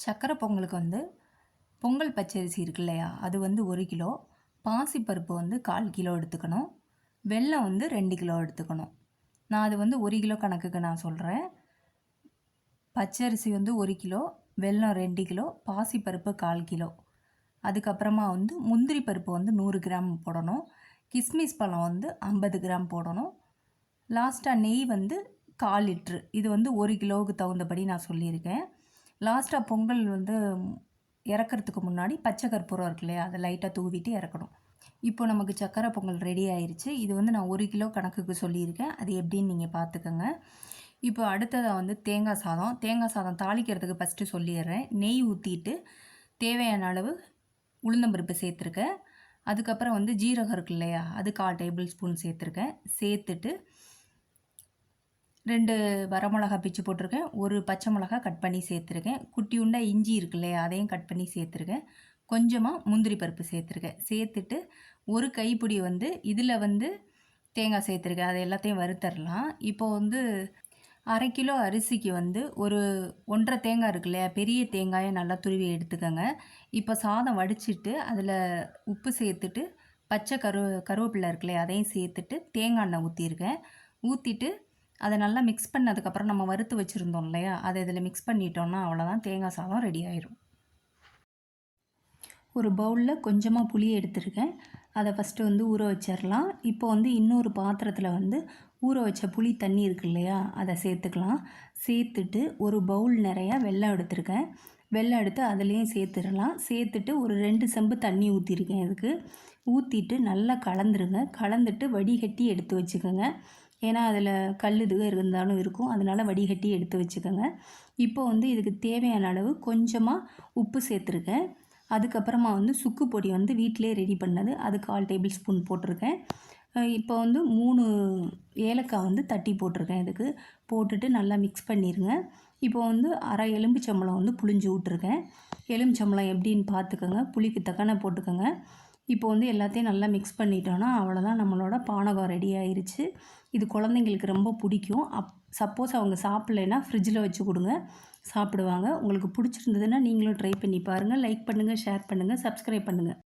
சக்கரை பொங்கலுக்கு வந்து பொங்கல் பச்சரிசி இருக்கு இல்லையா? அது வந்து ஒரு கிலோ. பாசிப்பருப்பு வந்து கால் கிலோ எடுத்துக்கணும். வெல்லம் வந்து ரெண்டு கிலோ எடுத்துக்கணும். நான் அது வந்து ஒரு கிலோ கணக்குக்கு நான் சொல்கிறேன் பச்சரிசி வந்து ஒரு கிலோ வெல்லம் ரெண்டு கிலோ பாசிப்பருப்பு கால் கிலோ. அதுக்கப்புறமா வந்து முந்திரி பருப்பு வந்து நூறு கிராம் போடணும். கிஸ்மிஸ் பழம் வந்து ஐம்பது கிராம் போடணும். லாஸ்ட்டாக நெய் வந்து கால் லிட்ரு. இது வந்து ஒரு கிலோவுக்கு தகுந்தபடி நான் சொல்லியிருக்கேன். லாஸ்ட்டாக பொங்கல் வந்து இறக்கறதுக்கு முன்னாடி பச்சை கற்பூரம் இருக்கு இல்லையா? அதை லைட்டாக தூவிட்டு இறக்கணும். இப்போ நமக்கு சக்கரை பொங்கல் ரெடி ஆயிடுச்சு இது வந்து நான் ஒரு கிலோ கணக்குக்கு சொல்லியிருக்கேன். அது எப்படின்னு நீங்கள் பார்த்துக்கோங்க இப்போ அடுத்ததாக வந்து தேங்காய் சாதம். தேங்காய் சாதம் தாளிக்கிறதுக்கு ஃபஸ்ட்டு சொல்லிடுறேன். நெய் ஊற்றிட்டு தேவையான அளவு உளுந்தம்பருப்பு சேர்த்துருக்கேன். அதுக்கப்புறம் வந்து ஜீரகம் இருக்கு இல்லையா? அது கால் டேபிள் ஸ்பூன் சேர்த்துருக்கேன். சேர்த்துட்டு ரெண்டு வரமிளகா பிச்சு போட்டிருக்கேன். ஒரு பச்சை மிளகா கட் பண்ணி சேர்த்துருக்கேன். குட்டி உண்டா இஞ்சி இருக்கு இல்லையா அதையும் கட் பண்ணி சேர்த்துருக்கேன். கொஞ்சமாக முந்திரி பருப்பு சேர்த்துருக்கேன். சேர்த்துட்டு ஒரு கைப்பிடி வந்து இதில் வந்து தேங்காய் சேர்த்துருக்கேன். அதை எல்லாத்தையும் வறுத்தரலாம். இப்போ வந்து அரை கிலோ அரிசிக்கு வந்து ஒரு ஒன்றரை தேங்காய் இருக்கு இல்லையா பெரிய தேங்காயை நல்லா துருவி எடுத்துக்கோங்க. இப்போ சாதம் வடிச்சிட்டு அதில் உப்பு சேர்த்துட்டு பச்சை கரு கருவேப்பிலை இருக்குல்லையா அதையும் சேர்த்துட்டு தேங்காய் எண்ணெய் ஊற்றிருக்கேன் ஊற்றிட்டு அதை நல்லா மிக்ஸ் பண்ணதுக்கப்புறம் நம்ம வறுத்து வச்சுருந்தோம் இல்லையா? அதை இதில் மிக்ஸ் பண்ணிட்டோம்னா அவ்வளோதான் தேங்காய் சாதம் ரெடி ஆயிரும். ஒரு பவுலில் கொஞ்சமாக புளி எடுத்துருக்கேன். அதை ஃபஸ்ட்டு வந்து ஊற வச்சிடலாம் இப்போ வந்து இன்னொரு பாத்திரத்தில் வந்து ஊற வச்ச புளி தண்ணி இருக்கு இல்லையா? அதை சேர்த்துக்கலாம். சேர்த்துட்டு ஒரு பவுல் நிறையா வெள்ளம் எடுத்திருக்கேன். வெள்ளம் எடுத்து அதுலேயும் சேர்த்துடலாம். சேர்த்துட்டு ஒரு ரெண்டு செம்பு தண்ணி ஊற்றிருக்கேன் இதுக்கு. ஊற்றிட்டு நல்லா கலந்துருங்க. கலந்துட்டு வடிகட்டி எடுத்து வச்சுக்கோங்க. ஏன்னா அதில் கல் இது இருந்தாலும் இருக்கும். அதனால் வடிகட்டி எடுத்து வச்சுக்கோங்க. இப்போ வந்து இதுக்கு தேவையான அளவு கொஞ்சமாக உப்பு சேர்த்துருக்கேன். அதுக்கப்புறமா வந்து சுக்கு பொடி வந்து வீட்டிலே ரெடி பண்ணது. அதுக்கு கால் டேபிள் ஸ்பூன் போட்டிருக்கேன். இப்போ வந்து மூணு ஏலக்காய் வந்து தட்டி போட்டிருக்கேன் இதுக்கு. போட்டுட்டு நல்லா மிக்ஸ் பண்ணிடுங்க இப்போ வந்து அரை எலும்புச்சம்பளம் வந்து புளிஞ்சு விட்ருக்கேன் எலும்புச்சம்பளம் எப்படின்னு பார்த்துக்கோங்க. புளிக்கு தக்கன போட்டுக்கோங்க. இப்போ வந்து எல்லாத்தையும் நல்லா மிக்ஸ் பண்ணிட்டோன்னா அவ்வளோதான் நம்மளோட பானகம் ரெடி ஆயிடுச்சு இது குழந்தைங்களுக்கு ரொம்ப பிடிக்கும். அப் சப்போஸ் அவங்க சாப்பிட்லைன்னா ஃப்ரிட்ஜில் வச்சு கொடுங்க. சாப்பிடுவாங்க. உங்களுக்கு பிடிச்சிருந்ததுன்னா நீங்களும் ட்ரை பண்ணி பாருங்கள் லைக் பண்ணுங்கள் ஷேர் பண்ணுங்கள் சப்ஸ்கிரைப் பண்ணுங்கள்